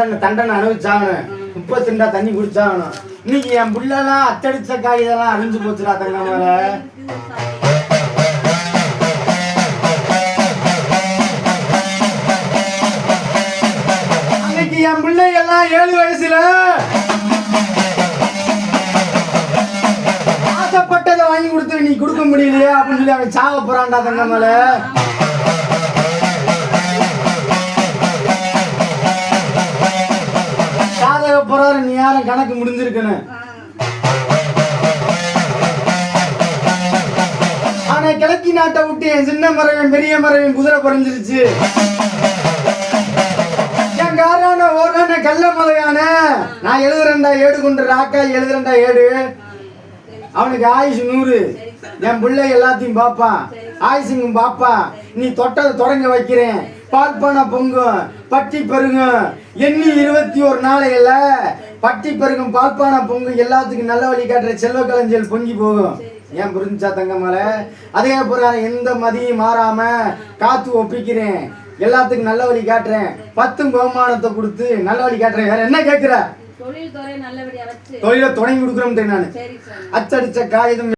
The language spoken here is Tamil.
தண்டனை தண்டனை அனுபவிச்சாகணும். முப்பத்தி தண்ணி குடிச்சாகணும். இன்னைக்கு என் புள்ளெல்லாம் அத்தடிச்ச காகிதெல்லாம் அழிஞ்சு போச்சுடா தங்க மேல அன்னைக்கு என் பிள்ளைகள்லாம் ஏழு வயசுல ஆசைப்பட்டதை வாங்கி கொடுத்து நீ கொடுக்க முடியலையே அப்படின்னு சொல்லி அவன் சாக போறான்டா தங்க மேல போறாரு நீ யாரும் கணக்கு முடிஞ்சிருக்கணும் ஆனா கிழக்கி நாட்டை விட்டு என் சின்ன மரவன் பெரிய மரவன் குதிரை குறைஞ்சிருச்சு என் காரான ஓரான கள்ள மலையான நான் எழுதுறேன்டா ஏடு கொண்டு ராக்கா எழுதுறேன்டா ஏடு. அவனுக்கு ஆயுசு நூறு. என் பிள்ளை எல்லாத்தையும் பார்ப்பான். ஆயுசுங்கும் பார்ப்பான். நீ தொட்டதை தொடங்க வைக்கிறேன். பால் பானை பொங்கும் பட்டி பெருகும் எண்ணி இருபத்தி ஒரு நாளையில பட்டி பெருகும் பால் பானை பொங்கும் எல்லாத்துக்கும் நல்ல வழி காட்டுற செல்வ களஞ்சியல் பொங்கி போகும். ஏன் புரிஞ்சா தங்கமல அதே போல எந்த மதியும் மாறாம காத்து ஒப்பிக்கிறேன். எல்லாத்துக்கும் நல்ல வழி காட்டுறேன். பத்தும் பகுமானத்தை கொடுத்து நல்ல வழி காட்டுறேன். வேற என்ன கேட்கிற தொழில் தொடங்கி கொடுக்குறோம் நான். அச்சடிச்ச காகிதம்